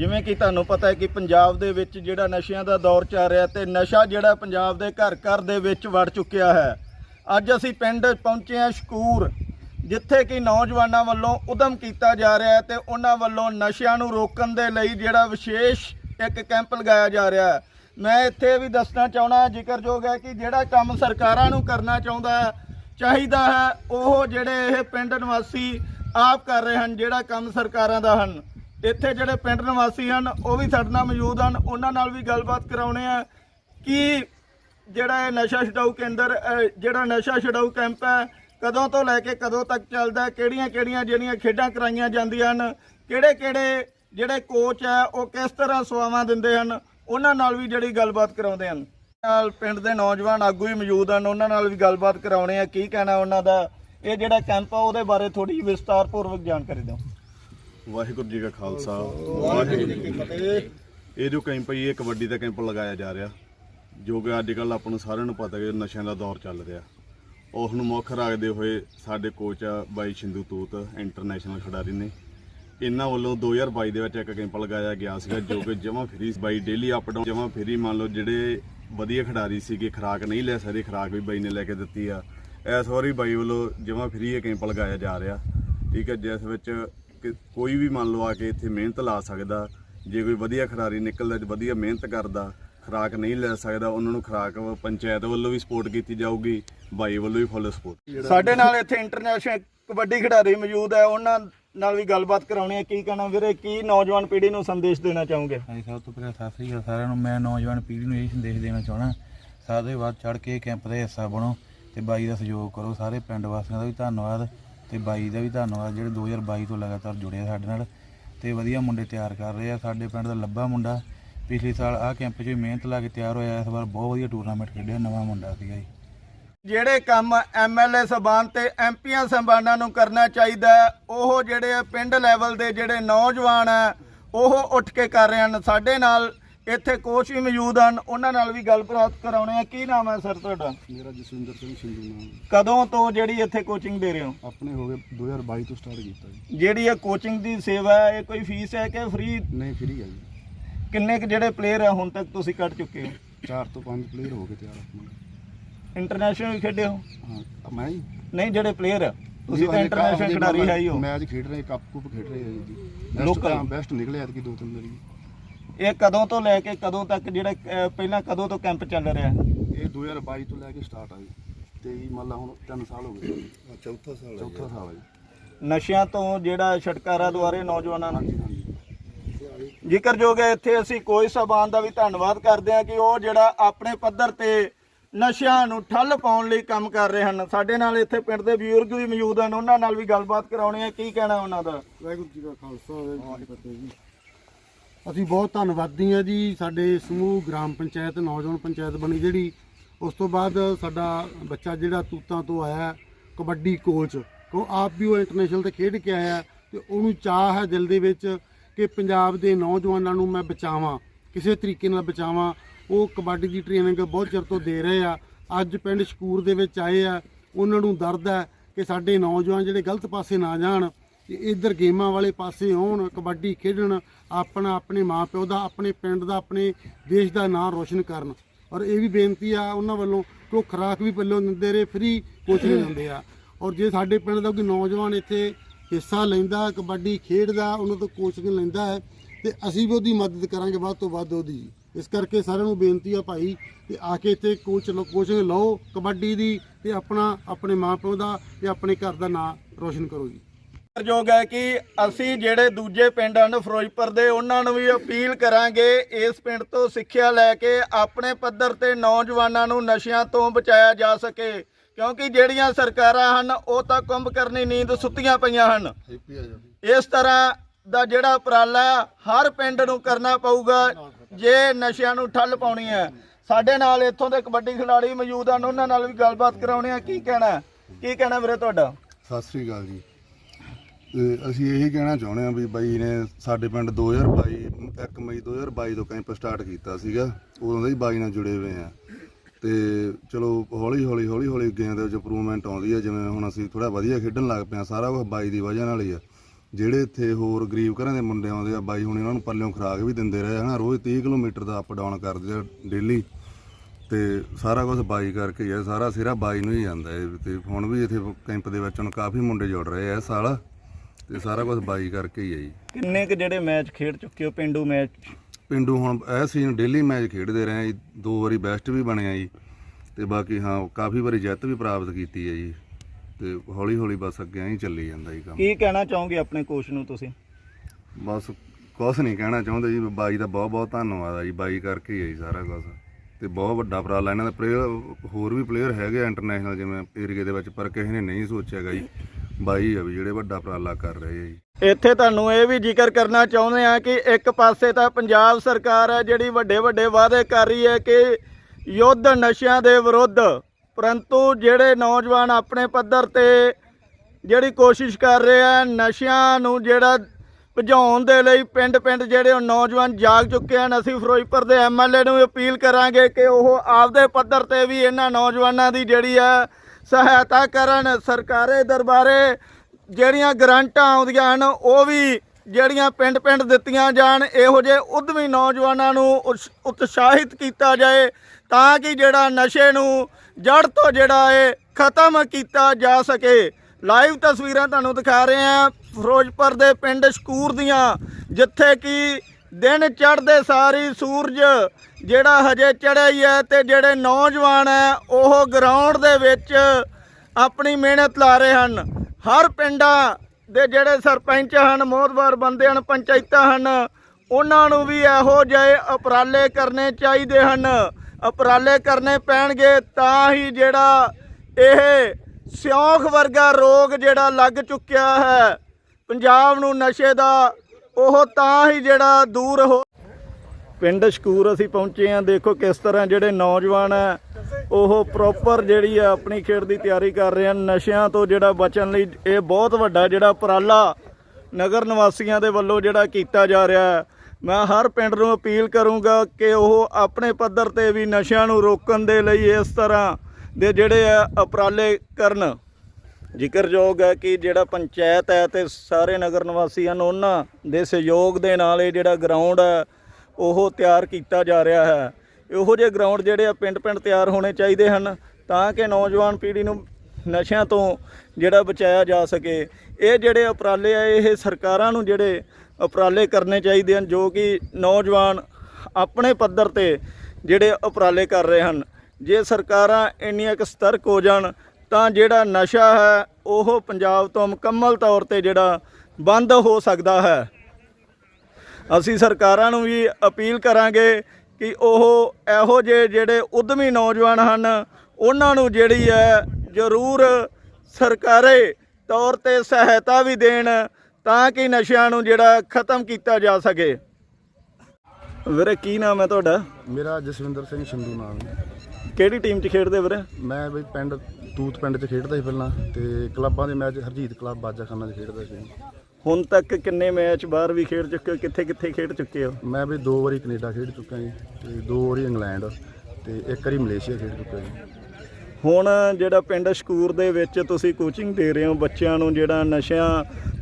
ਜਿਵੇਂ ਕਿ ਤੁਹਾਨੂੰ ਪਤਾ ਹੈ ਕਿ ਪੰਜਾਬ ਦੇ ਵਿੱਚ ਜਿਹੜਾ ਨਸ਼ਿਆਂ ਦਾ ਦੌਰ ਚੱਲ ਰਿਹਾ ਤੇ ਨਸ਼ਾ ਜਿਹੜਾ ਪੰਜਾਬ ਦੇ ਘਰ ਘਰ ਦੇ ਵਿੱਚ ਵੜ ਚੁੱਕਿਆ ਹੈ। ਅੱਜ ਅਸੀਂ ਪਿੰਡ ਪਹੁੰਚੇ ਹਾਂ ਸ਼ਕੂਰ, ਜਿੱਥੇ ਕਿ ਨੌਜਵਾਨਾਂ ਵੱਲੋਂ ਉਦਮ ਕੀਤਾ ਜਾ ਰਿਹਾ ਹੈ ਤੇ ਉਹਨਾਂ ਵੱਲੋਂ ਨਸ਼ਿਆਂ ਨੂੰ ਰੋਕਣ ਦੇ ਲਈ ਜਿਹੜਾ ਵਿਸ਼ੇਸ਼ ਇੱਕ ਕੈਂਪ ਲਗਾਇਆ ਜਾ ਰਿਹਾ ਹੈ। ਮੈਂ ਇੱਥੇ ਵੀ ਦੱਸਣਾ ਚਾਹਣਾ ਜ਼ਿਕਰਯੋਗ ਹੈ ਕਿ ਜਿਹੜਾ ਕੰਮ ਸਰਕਾਰਾਂ ਨੂੰ ਕਰਨਾ ਚਾਹੁੰਦਾ ਹੈ, ਚਾਹੀਦਾ ਹੈ, ਉਹ ਜਿਹੜੇ ਇਹ ਪਿੰਡ ਨਿਵਾਸੀ ਆਪ ਕਰ ਰਹੇ ਹਨ, ਜਿਹੜਾ ਕੰਮ ਸਰਕਾਰਾਂ ਦਾ ਹਨ। ਇੱਥੇ ਜਿਹੜੇ ਪਿੰਡ ਨਿਵਾਸੀ ਹਨ, ਉਹ ਵੀ ਸਾਡੇ ਨਾਲ ਮੌਜੂਦ ਹਨ। ਉਹਨਾਂ ਨਾਲ ਵੀ ਗੱਲਬਾਤ ਕਰਾਉਣੇ ਆ ਕਿ ਜਿਹੜਾ ਇਹ ਨਸ਼ਾ ਛਡਾਊ ਕੇਂਦਰ ਜਿਹੜਾ ਨਸ਼ਾ ਛਡਾਊ ਕੈਂਪ ਹੈ, ਕਦੋਂ ਤੋਂ ਲੈ ਕੇ ਕਦੋਂ ਤੱਕ ਚੱਲਦਾ ਹੈ ਕਿਹੜੀਆਂ ਕਿਹੜੀਆਂ ਜਿਹੜੀਆਂ ਖੇਡਾਂ ਕਰਾਈਆਂ ਜਾਂਦੀਆਂ ਹਨ ਕਿਹੜੇ ਕਿਹੜੇ ਜਿਹੜੇ ਕੋਚ ਹੈ, ਉਹ ਕਿਸ ਤਰ੍ਹਾਂ ਸੇਵਾਵਾਂ ਦਿੰਦੇ ਹਨ, ਉਹਨਾਂ ਨਾਲ ਵੀ ਜਿਹੜੀ ਗੱਲਬਾਤ ਕਰਾਉਂਦੇ ਹਨ। ਨਾਲ ਪਿੰਡ ਦੇ ਨੌਜਵਾਨ ਆਗੂ ਵੀ ਮੌਜੂਦ ਹਨ, ਉਹਨਾਂ ਨਾਲ ਵੀ ਗੱਲਬਾਤ ਕਰਾਉਣੇ ਆ, ਕੀ ਕਹਿਣਾ ਉਹਨਾਂ ਦਾ, ਇਹ ਜਿਹੜਾ ਕੈਂਪ ਆ, ਉਹਦੇ ਬਾਰੇ ਥੋੜੀ ਵਿਸਤਾਰਪੂਰਵਕ ਜਾਣਕਾਰੀ ਦਿਓ। ਵਾਹਿਗੁਰੂ ਜੀ ਕਾ ਖਾਲਸਾ, ਵਾਹਿਗੁਰੂ ਜੀ ਕੀ ਫਤਿਹ। ਇਹ ਜੋ ਕੈਂਪ ਹੈ ਇਹ ਕਬੱਡੀ ਦਾ ਕੈਂਪ ਲਗਾਇਆ ਜਾ ਰਿਹਾ, ਜੋ ਕਿ ਅੱਜ ਕੱਲ ਆਪਾਂ ਨੂੰ ਸਾਰਿਆਂ ਨੂੰ ਪਤਾ ਕਿ ਨਸ਼ਿਆਂ ਦਾ ਦੌਰ ਚੱਲ ਰਿਹਾ। ਉਸ ਨੂੰ ਮੁੱਖ ਰੱਖਦੇ ਹੋਏ ਸਾਡੇ ਕੋਚ ਆ ਬਾਈ ਸਿੰਧੂ ਤੂਤ ਇੰਟਰਨੈਸ਼ਨਲ ਖਿਡਾਰੀ ਨੇ। ਇਹਨਾਂ ਵੱਲੋਂ 2022 ਦੇ ਵਿੱਚ ਇੱਕ ਕੈਂਪ ਲਗਾਇਆ ਗਿਆ ਸੀਗਾ, ਜੋ ਕਿ ਜਮਾ ਫਰੀ ਬਾਈ ਡੇਲੀ ਅਪ ਡਾਊਨ, ਜਮਾ ਫਰੀ ਮੰਨ ਲਓ, ਜਿਹੜੇ ਵਧੀਆ ਖਿਡਾਰੀ ਸੀਗੇ ਖੁਰਾਕ ਨਹੀਂ ਲੈ ਸਕਦੇ, ਖੁਰਾਕ ਵੀ ਬਾਈ ਨੇ ਲੈ ਕੇ ਦਿੱਤੀ ਆ। ਇਸ ਵਾਰੀ ਬਾਈ ਵੱਲੋਂ ਜਮਾ ਫਰੀ ਇਹ ਕੈਂਪ ਲਗਾਇਆ ਜਾ ਰਿਹਾ। ਠੀਕ ਹੈ, ਜਿਸ ਵਿੱਚ ਕਿ ਕੋਈ ਵੀ ਮੰਨ ਲਓ ਆ ਕੇ ਇੱਥੇ ਮਿਹਨਤ ਲਾ ਸਕਦਾ ਜੇ ਕੋਈ ਵਧੀਆ ਖਿਡਾਰੀ ਨਿਕਲਦਾ ਵਧੀਆ ਮਿਹਨਤ ਕਰਦਾ ਖੁਰਾਕ ਨਹੀਂ ਲੈ ਸਕਦਾ ਉਹਨਾਂ ਨੂੰ ਖੁਰਾਕ ਪੰਚਾਇਤ ਵੱਲੋਂ ਵੀ ਸਪੋਰਟ ਕੀਤੀ ਜਾਊਗੀ ਬਾਈ ਵੱਲੋਂ ਵੀ ਫੁੱਲ ਸਪੋਰਟ ਸਾਡੇ ਨਾਲ ਇੱਥੇ ਇੰਟਰਨੈਸ਼ਨਲ ਕਬੱਡੀ ਖਿਡਾਰੀ ਮੌਜੂਦ ਹੈ ਉਹਨਾਂ ਨਾਲ ਵੀ ਗੱਲਬਾਤ ਕਰਾਉਣੀ ਹੈ ਕੀ ਕਹਿਣਾ ਵੀਰੇ ਕੀ ਨੌਜਵਾਨ ਪੀੜ੍ਹੀ ਨੂੰ ਸੰਦੇਸ਼ ਦੇਣਾ ਚਾਹੋਗੇ? ਹਾਂਜੀ ਸਭ ਤੋਂ ਪਹਿਲਾਂ ਸਤਿ ਸ੍ਰੀ ਅਕਾਲ ਸਾਰਿਆਂ ਨੂੰ। ਮੈਂ ਨੌਜਵਾਨ ਪੀੜ੍ਹੀ ਨੂੰ ਇਹ ਸੰਦੇਸ਼ ਦੇਣਾ ਚਾਹਣਾ ਸਾਰੇ ਵੱਧ ਚੜ ਕੇ ਕੈਂਪ ਦਾ ਹਿੱਸਾ ਬਣੋ ਤੇ ਬਾਈ ਦਾ ਸਹਿਯੋਗ ਕਰੋ। ਸਾਰੇ ਪਿੰਡ ਵਾਸੀਆਂ ਦਾ ਵੀ ਧੰਨਵਾਦ। ਤੇ ਬਾਈ ਦਾ ਵੀ ਧੰਨਵਾਦ, ਜਿਹੜੇ 2022 ਤੋਂ ਲਗਾਤਾਰ ਜੁੜੇ ਆ ਸਾਡੇ ਨਾਲ ਤੇ ਵਧੀਆ ਮੁੰਡੇ ਤਿਆਰ ਕਰ ਰਹੇ ਆ। ਸਾਡੇ ਪਿੰਡ ਦਾ ਲੱਭਾ ਮੁੰਡਾ, ਪਿਛਲੇ ਸਾਲ ਆਹ ਕੈਂਪ 'ਚ ਵੀ ਮਿਹਨਤ ਲਾ ਕੇ ਤਿਆਰ ਹੋਇਆ, ਇਸ ਵਾਰ ਬਹੁਤ ਵਧੀਆ ਟੂਰਨਾਮੈਂਟ ਖੇਡਿਆ, ਨਵਾਂ ਮੁੰਡਾ ਸੀਗਾ ਜੀ। ਜਿਹੜੇ ਕੰਮ ਐਮਐਲਏ ਸਬਾਨ ਤੇ ਐਮਪੀਆਂ ਸਬਾਨਾਂ ਨੂੰ ਕਰਨਾ ਚਾਹੀਦਾ ਉਹ ਜਿਹੜੇ ਪਿੰਡ ਲੈਵਲ ਦੇ ਜਿਹੜੇ ਨੌਜਵਾਨ ਆ ਉਹ ਉੱਠ ਕੇ ਕਰ ਰਹੇ ਹਨ। ਸਾਡੇ ਨਾਲ ਇੱਥੇ ਕੋਚ ਵੀ ਮੌਜੂਦ ਹਨ। ਉਹਨਾਂ ਨਾਲ ਵੀ ਗੱਲਬਾਤ ਕਰਾਉਣੇ ਆ। ਕੀ ਨਾਮ ਹੈ ਸਰ ਤੁਹਾਡਾ? ਮੇਰਾ ਜਸਵਿੰਦਰ ਸਿੰਘ ਸਿੰਧੂ ਨਾਮ ਕਦੋਂ ਤੋਂ ਜਿਹੜੀ ਇੱਥੇ ਕੋਚਿੰਗ ਦੇ ਰਹੇ ਹੋ? ਆਪਣੇ ਹੋ ਗਏ 2022 ਤੋਂ ਸਟਾਰਟ ਕੀਤਾ ਜੀ। ਜਿਹੜੀ ਇਹ ਕੋਚਿੰਗ ਦੀ ਸੇਵਾ ਹੈ ਇਹ ਕੋਈ ਫੀਸ ਹੈ ਕਿ ਫ੍ਰੀ ਨਹੀਂ ਫਰੀ ਹੈ ਜੀ। ਕਿੰਨੇ ਕੁ ਜਿਹੜੇ ਪਲੇਅਰ ਆ ਹੁਣ ਤੱਕ ਤੁਸੀਂ ਕੱਢ ਚੁੱਕੇ ਹੋ? ਚਾਰ ਤੋਂ ਪੰਜ ਪਲੇਅਰ ਹੋ ਗਏ ਤਿਆਰ ਆਪਣੇ। ਇੰਟਰਨੈਸ਼ਨਲ ਵੀ ਖੇਡੇ ਹੋ? ਹਾਂ ਮੈਂ ਹੀ ਨਹੀਂ ਜਿਹੜੇ ਪਲੇਅਰ ਆ। ਤੁਸੀਂ ਤਾਂ ਇੰਟਰਨੈਸ਼ਨਲ ਖਿਡਾਰੀ ਹੈ ਹੀ ਹੋ। ਮੈਚ ਖੇਡ ਰਹੇ ਕੱਪ ਕੁਪ ਖੇਡ ਰਹੇ ਆ ਜੀ। Local? ਲੋਕਲ ਬੈਸਟ ਨਿਕਲੇ ਐਤਕੀ ਦੋ ਤਿੰਨ ਵਾਰੀ। ਇਹ ਕਦੋਂ ਤੋਂ ਲੈ ਕੇ ਕਦੋਂ ਤੱਕ ਜਿਹੜਾ ਅਹ, ਪਹਿਲਾਂ ਕਦੋਂ ਤੋਂ ਕੈਂਪ ਚੱਲ ਰਿਹਾ? ਹੈ ਇਹ 2022 ਤੋਂ ਲੈ ਕੇ ਸਟਾਰਟ ਆ ਜੀ। ਤੇ ਇਹ ਮੰਨ ਲਾ ਹੁਣ 3 ਸਾਲ ਹੋ ਗਏ। ਚੌਥਾ ਸਾਲ ਚੌਥਾ ਸਾਲ ਹੈ ਜੀ। ਨਸ਼ਿਆਂ ਤੋਂ ਜਿਹੜਾ ਛਟਕਾਰਾ ਦੁਆਰੇ ਨੌਜਵਾਨਾਂ ਨੂੰ। ਹਾਂਜੀ ਹਾਂਜੀ। ਜ਼ਿਕਰਯੋਗ ਹੈ ਇੱਥੇ ਅਸੀਂ ਕੋਈ ਸਬਾਨ ਦਾ ਵੀ ਧੰਨਵਾਦ ਕਰਦੇ ਹਾਂ ਕਿ ਉਹ ਜਿਹੜਾ ਆਪਣੇ ਪੱਧਰ ਤੇ ਨਸ਼ਿਆਂ ਨੂੰ ਠੱਲ ਪਾਉਣ ਲਈ ਕੰਮ ਕਰ ਰਹੇ ਹਨ। ਸਾਡੇ ਨਾਲ ਇੱਥੇ ਪਿੰਡ ਦੇ ਬਜ਼ੁਰਗ ਵੀ ਮੌਜੂਦ ਹਨ। ਉਹਨਾਂ ਨਾਲ ਵੀ ਗੱਲਬਾਤ ਕਰਾਉਣੀ ਹੈ। ਕੀ ਕਹਿਣਾ ਉਹਨਾਂ ਦਾ? ਵਾਹਿਗੁਰੂ ਜੀ ਕਾ ਖਾਲਸਾ ਵਾਹਿਗੁਰੂ ਜੀ ਕੀ ਫਤਿਹ ਜੀ। ਅਸੀਂ ਬਹੁਤ ਧੰਨਵਾਦੀ ਹਾਂ ਜੀ, ਸਾਡੇ ਸਮੂਹ ਗ੍ਰਾਮ ਪੰਚਾਇਤ, ਨੌਜਵਾਨ ਪੰਚਾਇਤ ਬਣੀ ਜਿਹੜੀ, ਉਸ ਤੋਂ ਬਾਅਦ ਸਾਡਾ ਬੱਚਾ ਜਿਹੜਾ ਤੂਤਾਂ ਤੋਂ ਆਇਆ ਕਬੱਡੀ ਕੋਚ ਉਹ ਆਪ ਵੀ ਉਹ ਇੰਟਰਨੈਸ਼ਨਲ ਤੇ ਖੇਡ ਕੇ ਆਇਆ ਹੈ ਤੇ ਉਹਨੂੰ ਚਾਹ ਹੈ ਦਿਲ ਦੇ ਵਿੱਚ ਕਿ ਪੰਜਾਬ ਦੇ ਨੌਜਵਾਨਾਂ ਨੂੰ ਮੈਂ ਬਚਾਵਾਂ, ਕਿਸੇ ਤਰੀਕੇ ਨਾਲ ਬਚਾਵਾਂ। ਉਹ ਕਬੱਡੀ ਦੀ ਟ੍ਰੇਨਿੰਗ ਬਹੁਤ ਚਿਰ ਤੋਂ ਦੇ ਰਹੇ ਆ। ਅੱਜ ਪਿੰਡ ਸ਼ਕੂਰ ਦੇ ਵਿੱਚ ਆਏ ਆ। ਉਹਨਾਂ ਨੂੰ ਦਰਦ ਹੈ ਕਿ ਸਾਡੇ ਨੌਜਵਾਨ ਜਿਹੜੇ ਗਲਤ ਪਾਸੇ ਨਾ ਜਾਣ। ਕਿ ਇੱਧਰ ਗੇਮਾਂ ਵਾਲੇ ਪਾਸੇ ਆਉਣ ਕਬੱਡੀ ਖੇਡਣ, ਆਪਣਾ ਆਪਣੇ ਮਾਪਿਓ ਦਾ, ਆਪਣੇ ਪਿੰਡ ਦਾ, ਆਪਣੇ ਦੇਸ਼ ਦਾ ਨਾਮ ਰੋਸ਼ਨ ਕਰਨ। ਔਰ ਇਹ ਵੀ ਬੇਨਤੀ ਆ ਉਹਨਾਂ ਵੱਲੋਂ ਕਿ ਉਹ ਖੁਰਾਕ ਵੀ ਪੱਲਿਓਂ ਦਿੰਦੇ ਰਹੇ, ਫ੍ਰੀ ਕੋਚਿੰਗ ਦਿੰਦੇ ਆ। ਔਰ ਜੇ ਸਾਡੇ ਪਿੰਡ ਦਾ ਕੋਈ ਨੌਜਵਾਨ ਇੱਥੇ ਹਿੱਸਾ ਲੈਂਦਾ, ਕਬੱਡੀ ਖੇਡਦਾ, ਉਹਨਾਂ ਤੋਂ ਕੋਚਿੰਗ ਲੈਂਦਾ ਹੈ, ਤੇ ਅਸੀਂ ਵੀ ਉਹਦੀ ਮਦਦ ਕਰਾਂਗੇ ਵੱਧ ਤੋਂ ਵੱਧ ਉਹਦੀ। ਇਸ ਕਰਕੇ ਸਾਰਿਆਂ ਨੂੰ ਬੇਨਤੀ ਆ ਭਾਈ, ਤੇ ਆ ਕੇ ਇੱਥੇ ਕੋਚ ਲਓ ਕੋਚਿੰਗ ਲਓ, ਕਬੱਡੀ ਦੀ, ਤੇ ਆਪਣਾ, ਆਪਣੇ ਮਾਪਿਓ ਦਾ, ਤੇ ਆਪਣੇ ਘਰ ਦਾ ਨਾਂ ਰੋਸ਼ਨ ਕਰੋ ਜੀ। ਯੋਗ ਹੈ ਕਿ ਅਸੀਂ ਜਿਹੜੇ ਦੂਜੇ ਪਿੰਡ ਹਨ, ਫਿਰੋਜ਼ਪੁਰ ਦੇ, ਉਹਨਾਂ ਨੂੰ ਵੀ ਅਪੀਲ ਕਰਾਂਗੇ ਇਸ ਪਿੰਡ ਤੋਂ ਸਿੱਖਿਆ ਲੈ ਕੇ ਆਪਣੇ ਪੱਧਰ ਤੇ ਨੌਜਵਾਨਾਂ ਨੂੰ ਨਸ਼ਿਆਂ ਤੋਂ ਬਚਾਇਆ ਜਾ ਸਕੇ। ਕਿਉਂਕਿ ਜਿਹੜੀਆਂ ਸਰਕਾਰਾਂ ਹਨ, ਉਹ ਤਾਂ ਕੁੰਭ ਕਰਨੀ ਨੀਂਦ ਸੁੱਤੀਆਂ ਪਈਆਂ ਹਨ। ਇਸ ਤਰ੍ਹਾਂ ਦਾ ਜਿਹੜਾ ਉਪਰਾਲਾ ਹਰ ਪਿੰਡ ਨੂੰ ਕਰਨਾ ਪਊਗਾ, ਜੇ ਨਸ਼ਿਆਂ ਨੂੰ ਠੱਲ ਪਾਉਣੀ ਹੈ। ਸਾਡੇ ਨਾਲ ਇੱਥੋਂ ਦੇ ਕਬੱਡੀ ਖਿਡਾਰੀ ਮੌਜੂਦ ਹਨ, ਉਹਨਾਂ ਨਾਲ ਵੀ ਗੱਲਬਾਤ ਕਰਾਉਣੀ ਹੈ। ਕੀ ਕਹਿਣਾ ਕੀ ਕਹਿਣਾ ਵੀਰੇ ਤੁਹਾਡਾ? ਸਤਿ ਸ੍ਰੀ ਅਕਾਲ ਜੀ। ਤੇ ਅਸੀਂ ਇਹੀ ਕਹਿਣਾ ਚਾਹੁੰਦੇ ਹਾਂ ਵੀ ਬਾਈ ਨੇ ਸਾਡੇ ਪਿੰਡ 2022 1 ਮਈ 2022 ਤੋਂ ਕੈਂਪ ਸਟਾਰਟ ਕੀਤਾ ਸੀਗਾ, ਉਦੋਂ ਦਾ ਹੀ ਬਾਈ ਨਾਲ ਜੁੜੇ ਹੋਏ ਆ ਤੇ ਚਲੋ ਹੌਲੀ ਹੌਲੀ ਹੌਲੀ ਹੌਲੀ ਗੇਮ ਦੇ ਵਿੱਚ ਇੰਪਰੂਵਮੈਂਟ ਆਉਂਦੀ ਹੈ ਜਿਵੇਂ ਹੁਣ ਅਸੀਂ ਥੋੜਾ ਵਧੀਆ ਖੇਡਣ ਲੱਗ ਪਏ ਹਾਂ, ਸਾਰਾ ਕੁਝ ਬਾਈ ਦੀ ਵਜ੍ਹਾ ਨਾਲ ਹੀ ਆ। ਜਿਹੜੇ ਇੱਥੇ ਹੋਰ ਗਰੀਬ ਘਰਾਂ ਦੇ ਮੁੰਡੇ ਆਉਂਦੇ ਆ, ਬਾਈ ਹੁਣ ਇਹਨਾਂ ਨੂੰ ਪੱਲਿਓਂ ਖੁਰਾਕ ਵੀ ਦਿੰਦੇ ਰਹੇ ਹਨਾ, ਰੋਜ਼ 30 ਕਿਲੋਮੀਟਰ ਦਾ ਅਪ ਡਾਊਨ ਕਰਦੇ ਆ ਡੇਲੀ ਤੇ ਸਾਰਾ ਕੁਝ ਬਾਈ ਕਰਕੇ ਹੀ ਆ, ਸਾਰਾ ਸਿਰਾ ਬਾਈ ਨੂੰ ਹੀ ਜਾਂਦਾ ਹੈ ਤੇ ਹੁਣ ਵੀ ਇੱਥੇ ਕੈਂਪ ਦੇ ਵਿੱਚ ਹੁਣ ਕਾਫੀ ਮੁੰਡੇ ਜੁੜ ਰਹੇ ਆ ਸਾਲ। ਤੇ ਸਾਰਾ ਕੁਝ ਬਾਈ ਕਰਕੇ ਹੀ ਆ ਜੀ। ਕਿੰਨੇ ਕੁ ਜਿਹੜੇ ਮੈਚ ਖੇਡ ਚੁੱਕੇ ਹੋ ਪਿੰਡੂ ਮੈਚ? ਪਿੰਡੂ ਹੁਣ ਇਹ ਸੀਜ਼ਨ ਡੇਲੀ ਮੈਚ ਖੇਡਦੇ ਰਹੇ ਆ ਜੀ ਦੋ ਵਾਰੀ ਬੈਸਟ ਵੀ ਬਣਿਆ ਜੀ। ਤੇ ਬਾਕੀ ਹਾਂ ਕਾਫੀ ਵਾਰੀ ਜਿੱਤ ਵੀ ਪ੍ਰਾਪਤ ਕੀਤੀ ਹੈ ਜੀ। ਤੇ ਹੌਲੀ ਹੌਲੀ ਬਸ ਅੱਗੇ ਐਂ ਹੀ ਚੱਲੀ ਜਾਂਦਾ ਜੀ ਕੰਮ। ਕੀ ਕਹਿਣਾ ਚਾਹੋਗੇ ਆਪਣੇ ਕੋਚ ਨੂੰ ਤੁਸੀਂ? ਬਸ ਕੁਛ ਨਹੀਂ ਕਹਿਣਾ ਚਾਹੁੰਦੇ ਜੀ ਬਾਈ ਦਾ ਬਹੁਤ ਬਹੁਤ ਧੰਨਵਾਦ ਆ ਜੀ ਬਾਈ ਕਰਕੇ ਹੀ ਹੈ ਜੀ ਸਾਰਾ ਕੁਝ ਤੇ ਬਹੁਤ ਵੱਡਾ ਉਪਰਾਲਾ ਇਹਨਾਂ ਦਾ ਪਲੇਅਰ ਹੋਰ ਵੀ ਪਲੇਅਰ ਹੈਗੇ ਇੰਟਰਨੈਸ਼ਨਲ ਜਿਵੇਂ ਏਰੀਏ ਦੇ ਵਿੱਚ ਪਰ ਕਿਸੇ ਨੇ ਨਹੀਂ ਸੋਚਿਆਗਾ ਜੀ। ਬਾਈ ਆ ਵੀ ਜਿਹੜੇ ਵੱਡਾ ਉਪਰਾਲਾ ਕਰ ਰਹੇ ਆ ਜੀ। ਇੱਥੇ ਤੁਹਾਨੂੰ ਇਹ ਵੀ ਜ਼ਿਕਰ ਕਰਨਾ ਚਾਹੁੰਦੇ ਆ ਕਿ ਇੱਕ ਪਾਸੇ ਤਾਂ ਪੰਜਾਬ ਸਰਕਾਰ ਹੈ ਜਿਹੜੀ ਵੱਡੇ ਵੱਡੇ ਵਾਅਦੇ ਕਰ ਰਹੀ ਹੈ ਕਿ ਯੁੱਧ ਨਸ਼ਿਆਂ ਦੇ ਵਿਰੁੱਧ, ਪਰੰਤੂ ਜਿਹੜੇ ਨੌਜਵਾਨ ਆਪਣੇ ਪੱਧਰ ਤੇ ਜਿਹੜੀ ਕੋਸ਼ਿਸ਼ ਕਰ ਰਹੇ ਆ, ਨਸ਼ਿਆਂ ਨੂੰ ਜਿਹੜਾ ਭਜਾਉਣ ਦੇ ਲਈ ਪਿੰਡ ਪਿੰਡ ਜਿਹੜੇ ਉਹ ਨੌਜਵਾਨ ਜਾਗ ਚੁੱਕੇ ਹਨ, ਅਸੀਂ ਫਿਰੋਜ਼ਪੁਰ ਦੇ ਐਮਐਲਏ ਨੂੰ ਵੀ ਅਪੀਲ ਕਰਾਂਗੇ ਕਿ ਉਹ ਆਪਦੇ ਪੱਧਰ ਤੇ ਵੀ ਇਹਨਾਂ ਨੌਜਵਾਨਾਂ ਦੀ ਜਿਹੜੀ ਹੈ ਸਹਾਇਤਾ ਕਰਨ ਸਰਕਾਰੇ ਦਰਬਾਰੇ ਜਿਹੜੀਆਂ ਗ੍ਰਾਂਟਾਂ ਆਉਂਦੀਆਂ ਹਨ, ਉਹ ਵੀ ਜਿਹੜੀਆਂ ਪਿੰਡ ਪਿੰਡ ਦਿੱਤੀਆਂ ਜਾਣ, ਇਹੋ ਜਿਹੇ ਉਦਮੀ ਨੌਜਵਾਨਾਂ ਨੂੰ ਉਤਸ਼- ਉਤਸ਼ਾਹਿਤ ਕੀਤਾ ਜਾਏ ਤਾਂ ਕਿ ਜਿਹੜਾ ਨਸ਼ੇ ਨੂੰ ਜੜ ਤੋਂ ਜਿਹੜਾ ਇਹ ਖਤਮ ਕੀਤਾ ਜਾ ਸਕੇ। ਲਾਈਵ ਤਸਵੀਰਾਂ ਤੁਹਾਨੂੰ ਦਿਖਾ ਰਹੇ ਹਾਂ। ਫਿਰੋਜ਼ਪੁਰ ਦੇ ਪਿੰਡ ਸ਼ਕੂਰ ਦੀਆਂ, ਜਿੱਥੇ ਕਿ ਦਿਨ ਚੜ੍ਹਦੇ ਸਾਰੀ ਸੂਰਜ ਜਿਹੜਾ ਹਜੇ ਚੜ੍ਹਿਆ ਹੀ ਹੈ ਤੇ ਜਿਹੜੇ ਨੌਜਵਾਨ ਹੈ, ਉਹ ਗਰਾਊਂਡ ਦੇ ਵਿੱਚ ਆਪਣੀ ਮਿਹਨਤ ਲਾ ਰਹੇ ਹਨ। ਹਰ ਪਿੰਡਾਂ ਦੇ ਜਿਹੜੇ ਸਰਪੰਚ ਹਨ ਮੋਹਤਵਾਰ ਬੰਦੇ ਹਨ, ਪੰਚਾਇਤਾਂ ਹਨ, ਉਹਨਾਂ ਨੂੰ ਵੀ ਇਹੋ ਜਿਹੇ ਉਪਰਾਲੇ ਕਰਨੇ ਚਾਹੀਦੇ ਹਨ। ਉਪਰਾਲੇ ਕਰਨੇ ਪੈਣਗੇ ਤਾਂ ਹੀ ਜਿਹੜਾ ਇਹ ਸਿਉਂਖ ਵਰਗਾ ਰੋਗ ਜਿਹੜਾ ਲੱਗ ਚੁੱਕਿਆ ਹੈ, ਪੰਜਾਬ ਨੂੰ ਨਸ਼ੇ ਦਾ, ਉਹ ਤਾਂ ਹੀ ਜਿਹੜਾ ਦੂਰ ਹੋ ਪਿੰਡ ਸ਼ਕੂਰ ਅਸੀਂ ਪਹੁੰਚੇ ਆ ਦੇਖੋ ਕਿਸ ਤਰ੍ਹਾਂ ਜਿਹੜੇ ਨੌਜਵਾਨ ਆ ਉਹ ਪ੍ਰੋਪਰ ਜਿਹੜੀ ਆ ਆਪਣੀ ਖੇਡ ਦੀ ਤਿਆਰੀ ਕਰ ਰਹੇ ਹਨ। ਨਸ਼ਿਆਂ ਤੋਂ ਜਿਹੜਾ ਬਚਣ ਲਈ ਇਹ ਬਹੁਤ ਵੱਡਾ ਜਿਹੜਾ ਉਪਰਾਲਾ ਨਗਰ ਨਿਵਾਸੀਆਂ ਦੇ ਵੱਲੋਂ ਜਿਹੜਾ ਕੀਤਾ ਜਾ ਰਿਹਾ ਹੈ। ਮੈਂ ਹਰ ਪਿੰਡ ਨੂੰ ਅਪੀਲ ਕਰੂੰਗਾ ਕਿ ਉਹ ਆਪਣੇ ਪੱਧਰ ਤੇ ਵੀ ਨਸ਼ਿਆਂ ਨੂੰ ਰੋਕਣ ਦੇ ਲਈ ਇਸ ਤਰ੍ਹਾਂ ਦੇ ਜਿਹੜੇ ਆ ਉਪਰਾਲੇ ਕਰਨ। ਜ਼ਿਕਰਯੋਗ ਹੈ ਕਿ ਜਿਹੜਾ ਪੰਚਾਇਤ ਹੈ ਤੇ ਸਾਰੇ ਨਗਰ ਨਿਵਾਸੀਆਂ ਹਨ ਉਹਨਾਂ ਦੇ ਸਹਿਯੋਗ ਦੇ ਨਾਲ ਇਹ ਜਿਹੜਾ ਗਰਾਊਂਡ ਹੈ ਉਹ ਤਿਆਰ ਕੀਤਾ ਜਾ ਰਿਹਾ ਹੈ। ਇਹੋ ਜਿਹੇ ਗਰਾਊਂਡ ਜਿਹੜੇ ਆ ਪਿੰਡ-ਪਿੰਡ ਤਿਆਰ ਹੋਣੇ ਚਾਹੀਦੇ ਹਨ ਤਾਂ ਕਿ ਨੌਜਵਾਨ ਪੀੜ੍ਹੀ ਨੂੰ ਨਸ਼ਿਆਂ ਤੋਂ ਜਿਹੜਾ ਬਚਾਇਆ ਜਾ ਸਕੇ। ਇਹ ਜਿਹੜੇ ਉਪਰਾਲੇ ਆ, ਇਹ ਸਰਕਾਰਾਂ ਨੂੰ ਜਿਹੜੇ ਉਪਰਾਲੇ ਕਰਨੇ ਚਾਹੀਦੇ ਹਨ, ਜੋ ਕਿ ਨੌਜਵਾਨ ਆਪਣੇ ਪੱਧਰ ਤੇ ਜਿਹੜੇ ਉਪਰਾਲੇ ਕਰ ਰਹੇ ਹਨ। ਜੇ ਸਰਕਾਰਾਂ ਇੰਨੀਆਂ ਕੁ ਸਤਰਕ ਹੋ ਜਾਣ, ਤਾਂ ਜਿਹੜਾ ਨਸ਼ਾ ਹੈ, ਉਹ ਪੰਜਾਬ ਤੋਂ ਮੁਕੰਮਲ ਤੌਰ ਤੇ ਜਿਹੜਾ ਬੰਦ ਹੋ ਸਕਦਾ ਹੈ। ਅਸੀਂ ਸਰਕਾਰਾਂ ਨੂੰ ਵੀ ਅਪੀਲ ਕਰਾਂਗੇ ਕਿ ਉਹ ਇਹੋ ਜਿਹੇ ਜਿਹੜੇ ਉਦਮੀ ਨੌਜਵਾਨ ਹਨ ਉਹਨਾਂ ਨੂੰ ਜਿਹੜੀ ਹੈ ਜ਼ਰੂਰ ਸਰਕਾਰੇ ਤੌਰ ਤੇ ਸਹਾਇਤਾ ਵੀ ਦੇਣ ਤਾਂ ਕਿ ਨਸ਼ਿਆਂ ਨੂੰ ਜਿਹੜਾ ਖਤਮ ਕੀਤਾ ਜਾ ਸਕੇ। ਵੀਰੇ ਕੀ ਨਾਮ ਹੈ ਤੁਹਾਡਾ? ਮੇਰਾ ਜਸਵਿੰਦਰ ਸਿੰਘ ਸ਼ੰਦੂ ਨਾਮ ਹੈ। ਕਿਹੜੀ ਟੀਮ 'ਚ ਖੇਡਦੇ ਵੀਰੇ? ਮੈਂ ਬਈ ਪਿੰਡ ਤੂਤ ਪਿੰਡ 'ਚ ਖੇਡਦਾ ਸੀ ਪਹਿਲਾਂ ਤੇ ਕਲੱਬਾਂ ਦੇ ਮੈਚ ਹਰਜੀਤ ਕਲੱਬ ਬਾਜਾਖਾਨਾ 'ਚ ਖੇਡਦਾ ਸੀ। ਹੁਣ ਤੱਕ ਕਿੰਨੇ ਮੈਚ ਬਾਹਰ ਵੀ ਖੇਡ ਚੁੱਕੇ ਹੋ? ਕਿੱਥੇ ਕਿੱਥੇ ਖੇਡ ਚੁੱਕੇ ਹੋ? ਮੈਂ ਵੀ ਦੋ ਵਾਰੀ ਕੈਨੇਡਾ ਖੇਡ ਚੁੱਕਾ ਜੀ ਤੇ ਦੋ ਵਾਰੀ ਇੰਗਲੈਂਡ ਤੇ ਇੱਕ ਵਾਰੀ ਮਲੇਸ਼ੀਆ ਖੇਡ ਚੁੱਕਾ ਜੀ। ਹੁਣ ਜਿਹੜਾ ਪਿੰਡ ਸ਼ਕੂਰ ਦੇ ਵਿੱਚ ਤੁਸੀਂ ਕੋਚਿੰਗ ਦੇ ਰਹੇ ਹੋ ਬੱਚਿਆਂ ਨੂੰ ਜਿਹੜਾ ਨਸ਼ਿਆਂ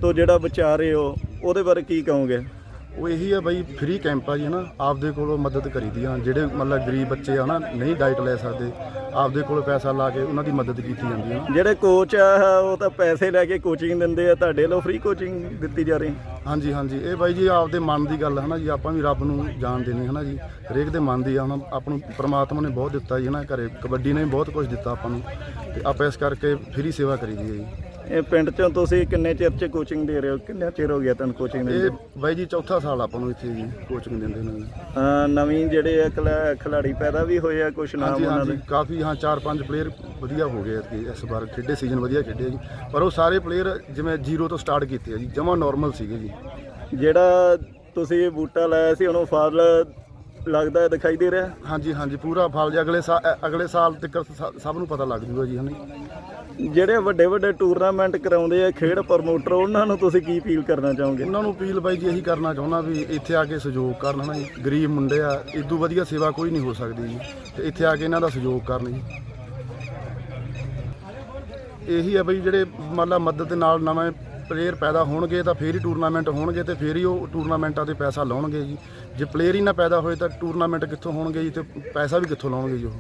ਤੋਂ ਜਿਹੜਾ ਬਚਾ ਰਹੇ ਹੋ ਉਹਦੇ ਬਾਰੇ ਕੀ ਕਹੋਗੇ? ਉਹ ਇਹੀ ਆ ਬਈ ਫ੍ਰੀ ਕੈਂਪ ਆ ਜੀ ਹਨਾ ਆਪਦੇ ਕੋਲੋਂ ਮਦਦ ਕਰੀਦੀ ਆ। ਜਿਹੜੇ ਮਤਲਬ ਗਰੀਬ ਬੱਚੇ ਆ ਹਨਾ ਨਹੀਂ ਡਾਈਟ ਲੈ ਸਕਦੇ ਆਪਦੇ ਕੋਲੋਂ ਪੈਸਾ ਲਾ ਕੇ ਉਹਨਾਂ ਦੀ ਮਦਦ ਕੀਤੀ ਜਾਂਦੀ ਆ ਜਿਹੜੇ ਕੋਚ ਆ ਉਹ ਤਾਂ ਪੈਸੇ ਲੈ ਕੇ ਕੋਚਿੰਗ ਦਿੰਦੇ ਆ ਤੁਹਾਡੇ ਵੱਲੋਂ ਫ੍ਰੀ ਕੋਚਿੰਗ ਦਿੱਤੀ ਜਾ ਰਹੀ? ਹਾਂਜੀ ਹਾਂਜੀ। ਇਹ ਬਾਈ ਜੀ ਆਪਦੇ ਮਨ ਦੀ ਗੱਲ ਹਨਾ ਜੀ ਆਪਾਂ ਵੀ ਰੱਬ ਨੂੰ ਜਾਣਦੇ ਨਹੀਂ ਹਨਾ ਜੀ। ਹਰੇਕ ਦੇ ਮਨ ਦੀ ਆ ਹੁਣ ਆਪਾਂ ਨੂੰ ਪ੍ਰਮਾਤਮਾ ਨੇ ਬਹੁਤ ਦਿੱਤਾ ਜੀ ਹਨਾ ਘਰੇ ਕਬੱਡੀ ਨੇ ਬਹੁਤ ਕੁਝ ਦਿੱਤਾ ਆਪਾਂ ਨੂੰ। ਤੇ ਆਪਾਂ ਇਸ ਕਰਕੇ ਫ੍ਰੀ ਸੇਵਾ ਕਰੀਦੀ ਹੈ ਜੀ। ਇਹ ਪਿੰਡ ਚੋਂ ਤੁਸੀਂ ਕਿੰਨੇ ਚਿਰ ਚ ਕੋਚਿੰਗ ਦੇ ਰਹੇ ਹੋ? ਕਿੰਨਾ ਚਿਰ ਹੋ ਗਿਆ ਤੁਹਾਨੂੰ ਕੋਚਿੰਗ ਇਹ ਬਾਈ ਜੀ ਚੌਥਾ ਸਾਲ ਆਪਾਂ ਨੂੰ ਇੱਥੇ ਜੀ ਕੋਚਿੰਗ ਦਿੰਦੇ ਨੇ। ਨਵੀਂ ਜਿਹੜੇ ਆ ਖਿਲਾ- ਖਿਲਾੜੀ ਪੈਦਾ ਵੀ ਹੋਏ ਆ ਕੁਝ ਨਾਮ ਹਾਂਜੀ ਉਹਨਾਂ ਹਾਂਜੀ। ਦੇ? ਕਾਫੀ ਹਾਂ ਚਾਰ ਪੰਜ ਪਲੇਅਰ ਵਧੀਆ ਹੋ ਗਏ ਐਤਕੀ ਇਸ ਵਾਰ ਖੇਡੇ ਸੀਜ਼ਨ ਵਧੀਆ ਖੇਡੇ ਜੀ। ਪਰ ਉਹ ਸਾਰੇ ਪਲੇਅਰ ਜਿਵੇਂ ਜ਼ੀਰੋ ਤੋਂ ਸਟਾਰਟ ਕੀਤੇ ਆ ਜੀ ਜਮਾ ਨਾਰਮਲ ਸੀਗੇ ਜੀ। ਜਿਹੜਾ ਤੁਸੀਂ ਇਹ ਬੂਟਾ ਲਾਇਆ ਸੀ ਉਹਨੂੰ ਫਲ ਲੱਗਦਾ ਹੈ ਦਿਖਾਈ ਦੇ ਰਿਹਾ? ਹਾਂਜੀ ਹਾਂਜੀ ਪੂਰਾ ਫਲ ਜੀ ਅਗਲੇ ਸਾਲ ਅਗਲੇ ਸਾਲ ਤੱਕ ਸਭ ਨੂੰ ਪਤਾ ਲੱਗ ਜੂਗਾ ਜੀ ਹਨਾ ਜਿਹੜੇ ਵੱਡੇ ਵੱਡੇ ਟੂਰਨਾਮੈਂਟ ਕਰਾਉਂਦੇ ਆ, ਖੇਡ ਪ੍ਰਮੋਟਰ, ਉਹਨਾਂ ਨੂੰ ਤੁਸੀਂ ਕੀ ਅਪੀਲ ਕਰਨਾ ਚਾਹੋਗੇ? ਉਹਨਾਂ ਨੂੰ ਅਪੀਲ ਬਾਈ ਜੀ, ਇਹੀ ਕਰਨਾ ਚਾਹੁੰਦਾ ਵੀ ਇੱਥੇ ਆ ਕੇ ਸਹਿਯੋਗ ਕਰਨ, ਹਨਾ ਜੀ। ਗਰੀਬ ਮੁੰਡੇ ਆ ਇਦੋਂ ਵਧੀਆ ਸੇਵਾ ਕੋਈ ਨਹੀਂ ਹੋ ਸਕਦੀ ਜੀ। ਤੇ ਇੱਥੇ ਆ ਕੇ ਇਹਨਾਂ ਦਾ ਸਹਿਯੋਗ ਕਰਨ ਜੀ। ਇਹੀ ਆ ਬਈ ਜਿਹੜੇ ਮੰਨ ਲਾ ਮਦਦ ਦੇ ਨਾਲ ਨਵੇਂ ਪਲੇਅਰ ਪੈਦਾ ਹੋਣਗੇ ਤਾਂ ਫੇਰ ਹੀ ਟੂਰਨਾਮੈਂਟ ਹੋਣਗੇ ਤੇ ਫੇਰ ਹੀ ਉਹ ਟੂਰਨਾਮੈਂਟਾਂ ਤੇ ਪੈਸਾ ਲਾਉਣਗੇ ਜੀ। ਜੇ ਪਲੇਅਰ ਹੀ ਨਾ ਪੈਦਾ ਹੋਏ ਤਾਂ ਟੂਰਨਾਮੈਂਟ ਕਿੱਥੋਂ ਹੋਣਗੇ ਜੀ ਤੇ ਪੈਸਾ ਵੀ ਕਿੱਥੋਂ ਲਾਉਣਗੇ ਜੀ ਉਹ?